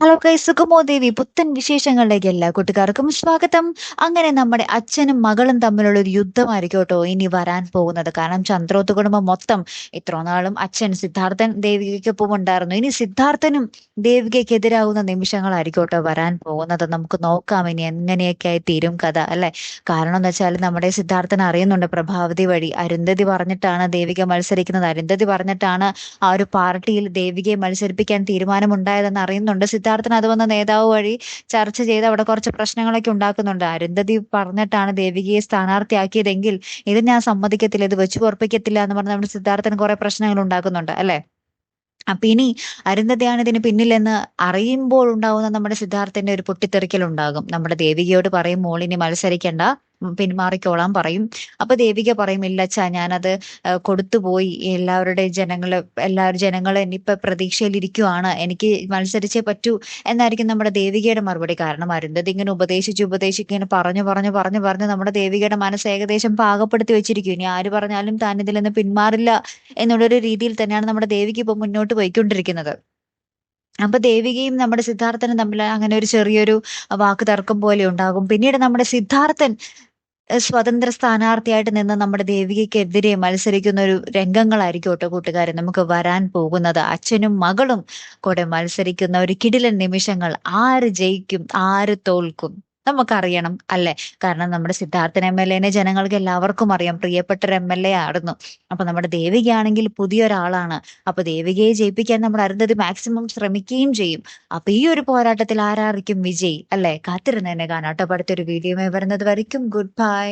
Hello കൈ സുഖമോ ദേവി പുത്തൻ വിശേഷങ്ങളിലേക്ക് എല്ലാ കൂട്ടുകാർക്കും സ്വാഗതം. അങ്ങനെ നമ്മുടെ അച്ഛനും മകളും തമ്മിലുള്ള ഒരു യുദ്ധമായിരിക്കും കേട്ടോ ഇനി വരാൻ പോകുന്നത്. കാരണം ചന്ദ്രോത്ത് കുടുംബം മൊത്തം ഇത്ര നാളും അച്ഛൻ സിദ്ധാർത്ഥൻ ദേവികയ്ക്കൊപ്പം ഉണ്ടായിരുന്നു. ഇനി സിദ്ധാർത്ഥനും ദേവികയ്ക്കെതിരാകുന്ന നിമിഷങ്ങളായിരിക്കും കേട്ടോ വരാൻ പോകുന്നത്. നമുക്ക് നോക്കാം ഇനി എങ്ങനെയൊക്കെ ആയി തീരും കഥ അല്ലെ? കാരണം എന്ന് വെച്ചാൽ നമ്മുടെ സിദ്ധാർത്ഥൻ അറിയുന്നുണ്ട് പ്രഭാവതി വഴി. അരുന്ധതി പറഞ്ഞിട്ടാണ് ദേവിക മത്സരിക്കുന്നത്. അരുന്ധതി പറഞ്ഞിട്ടാണ് ആ ഒരു പാർട്ടിയിൽ ദേവികയെ മത്സരിപ്പിക്കാൻ തീരുമാനമുണ്ടായതെന്ന് അറിയുന്നുണ്ട് സിദ്ധാർത്ഥൻ അത് വന്ന നേതാവ് വഴി ചർച്ച ചെയ്ത് അവിടെ കുറച്ച് പ്രശ്നങ്ങളൊക്കെ ഉണ്ടാക്കുന്നുണ്ട്. അരുന്ധതി പറഞ്ഞിട്ടാണ് ദേവികയെ സ്ഥാനാർത്ഥിയാക്കിയതെങ്കിൽ ഇത് ഞാൻ സമ്മതിക്കത്തില്ല ഇത് വെച്ചു ഉറപ്പിക്കത്തില്ല എന്ന് പറഞ്ഞ് നമ്മുടെ സിദ്ധാർത്ഥൻ കുറെ പ്രശ്നങ്ങൾ ഉണ്ടാക്കുന്നുണ്ട് അല്ലെ? അപ്പൊ ഇനി അരുന്ധതിയാണ് ഇതിന് പിന്നിലെന്ന് അറിയുമ്പോൾ ഉണ്ടാവുന്ന നമ്മുടെ സിദ്ധാർത്ഥന്റെ ഒരു പൊട്ടിത്തെറിക്കൽ ഉണ്ടാകും. നമ്മുടെ ദേവികയോട് പറയും മോളിനി മത്സരിക്കണ്ട. പിന്മാറിക്കോളാൻ പറയും. അപ്പൊ ദേവിക പറയും ഇല്ല അച്ഛാ ഞാനത് കൊടുത്തുപോയി. എല്ലാവരുടെ ജനങ്ങൾ എല്ലാവരും ജനങ്ങളെ ഇനിയിപ്പൊ പ്രതീക്ഷയിലിരിക്കുവാണ്. എനിക്ക് മത്സരിച്ചേ പറ്റൂ. എന്നായിരിക്കും നമ്മുടെ ദേവികയുടെ മറുപടി കാരണം അരുന്ധതി ഇങ്ങനെ ഉപദേശിച്ച് ഉപദേശിച്ച് ഇങ്ങനെ പറഞ്ഞു പറഞ്ഞു പറഞ്ഞു പറഞ്ഞ് നമ്മുടെ ദേവികയുടെ മനസ്സ് ഏകദേശം പാകപ്പെടുത്തി വെച്ചിരിക്കും. ഇനി ആര് പറഞ്ഞാലും താൻ ഇതിൽ നിന്ന് പിന്മാറില്ല എന്നുള്ളൊരു രീതിയിൽ തന്നെയാണ് നമ്മുടെ ദേവിക ഇപ്പൊ മുന്നോട്ട് പോയിക്കൊണ്ടിരിക്കുന്നത്. അപ്പൊ ദേവികയും നമ്മുടെ സിദ്ധാർത്ഥനും തമ്മിൽ അങ്ങനെ ഒരു ചെറിയൊരു വാക്ക് തർക്കം പോലെ ഉണ്ടാകും. പിന്നീട് നമ്മുടെ സിദ്ധാർത്ഥൻ സ്വതന്ത്ര സ്ഥാനാർത്ഥിയായിട്ട് നിന്ന് നമ്മുടെ ദേവികയ്ക്കെതിരെ മത്സരിക്കുന്ന ഒരു രംഗങ്ങളായിരിക്കും ഒട്ടോ കൂട്ടുകാരെ നമുക്ക് വരാൻ പോകുന്നത്. അച്ഛനും മകളും കൂടെ മത്സരിക്കുന്ന ഒരു കിടിലൻ നിമിഷങ്ങൾ ആര് ജയിക്കും ആര് തോൽക്കും? നമുക്കറിയണം അല്ലെ? കാരണം നമ്മുടെ സിദ്ധാർത്ഥൻ എം എൽ എനെ ജനങ്ങൾക്ക് എല്ലാവർക്കും അറിയാം. പ്രിയപ്പെട്ട ഒരു എം എൽ എ ആയിരുന്നു. അപ്പൊ നമ്മുടെ ദേവികയാണെങ്കിൽ പുതിയൊരാളാണ്. അപ്പൊ ദേവികയെ ജയിപ്പിക്കാൻ നമ്മൾ അരുന്ധതി മാക്സിമം ശ്രമിക്കുകയും ചെയ്യും. അപ്പൊ ഈ ഒരു പോരാട്ടത്തിൽ ആരായിരിക്കും വിജയ്? അല്ലെ? കാത്തിരുന്നതിനെ കാണാട്ടപ്പടുത്തൊരു വീഡിയോ വരുന്നത് വരയ്ക്കും. Good bye